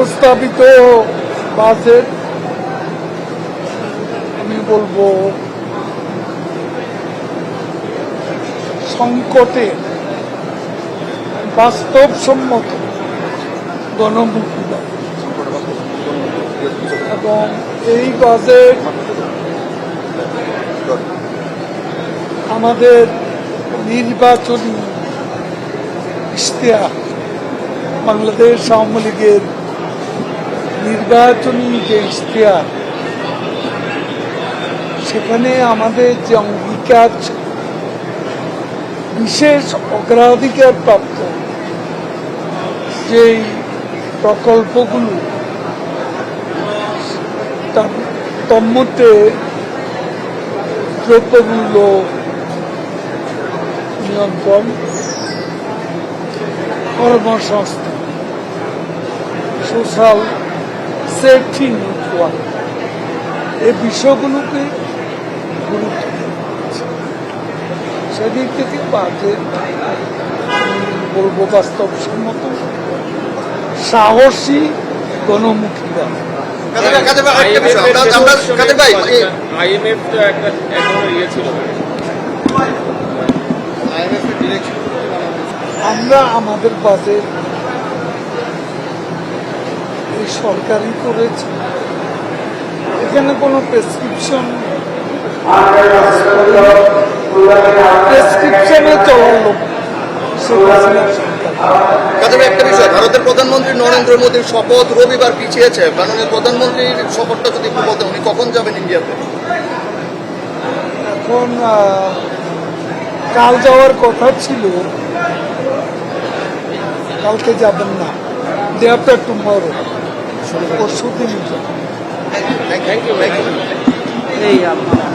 প্রস্তাবিত বাজেট, আমি বলব, সংকটে, বাস্তবসম্মত গণমুক্তি এবং এই বাজেট আমাদের নির্বাচনী ইশতেহার, বাংলাদেশ আওয়ামী লীগের নির্বাচনী যে ইশতেহার সেখানে আমাদের যে অঙ্গীকার বিশেষ অগ্রাধিকার প্রাপ্ত যেই প্রকল্পগুলো তন্মধ্যে দ্রব্যমূল্য নিয়ন্ত্রণ কর্মসংস্থান সোশ্যাল সেফটি নেটওয়ার্ক এই বিষয়গুলোকে গুরুত্ব সেদিক থেকে বাজেট বলব বাস্তবসম্মত। সাহসী গণমুখী আইএমএফ তো একটা ইয়ে ছিল। আমরা আমাদের বাজেট সরকারই করেছে। এখানে কোনো প্রেসক্রিপশন চলার লোক একটা বিষয় ভারতের প্রধানমন্ত্রী নরেন্দ্র মোদীর শপথ রবিবার পিছিয়েছে। মাননীয় প্রধানমন্ত্রীর শপথটা যদি একটু বলতেন উনি কখন যাবেন ইন্ডিয়াতে? এখন কাল যাওয়ার কথা ছিল। কালকে যাবেন না। ডে আফটার টুমরো পরশু দিন থ্যাংক ইউ থ্যাংক ইউ এই আপনার